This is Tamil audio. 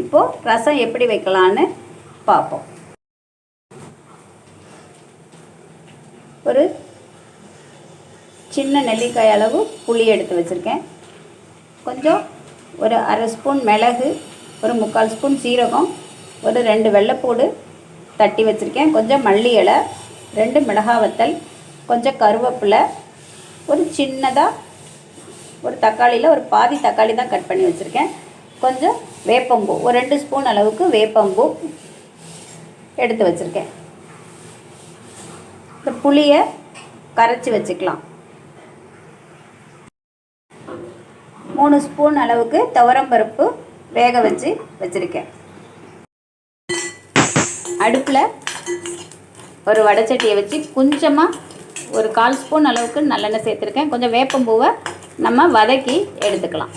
இப்போது ரசம் எப்படி வைக்கலான்னு பார்ப்போம். ஒரு சின்ன நெல்லிக்காய் அளவு புளி எடுத்து வச்சுருக்கேன். கொஞ்சம் ஒரு அரை ஸ்பூன் மிளகு ஒரு முக்கால் ஸ்பூன் சீரகம் ஒரு ரெண்டு வெள்ளைப்பூடு தட்டி வச்சுருக்கேன். கொஞ்சம் மல்லி இலை ரெண்டு மிளகா வத்தல் கொஞ்சம் கருவேப்பிலை ஒரு சின்னதாக ஒரு தக்காளியில் ஒரு பாதி தக்காளி தான் கட் பண்ணி வச்சுருக்கேன். கொஞ்சம் வேப்பம்பூ ஒரு ரெண்டு ஸ்பூன் அளவுக்கு வேப்பம்பூ எடுத்து வச்சுருக்கேன். இந்த புளியை கரைச்சி வச்சுக்கலாம். மூணு ஸ்பூன் அளவுக்கு துவரம்பருப்பு வேக வச்சு வச்சுருக்கேன். அடுப்பில் ஒரு வடைச்சட்டியை வச்சு கொஞ்சமாக ஒரு கால் ஸ்பூன் அளவுக்கு நல்லெண்ணெய் சேர்த்துருக்கேன். கொஞ்சம் வேப்பம்பூவை நம்ம வதக்கி எடுத்துக்கலாம்.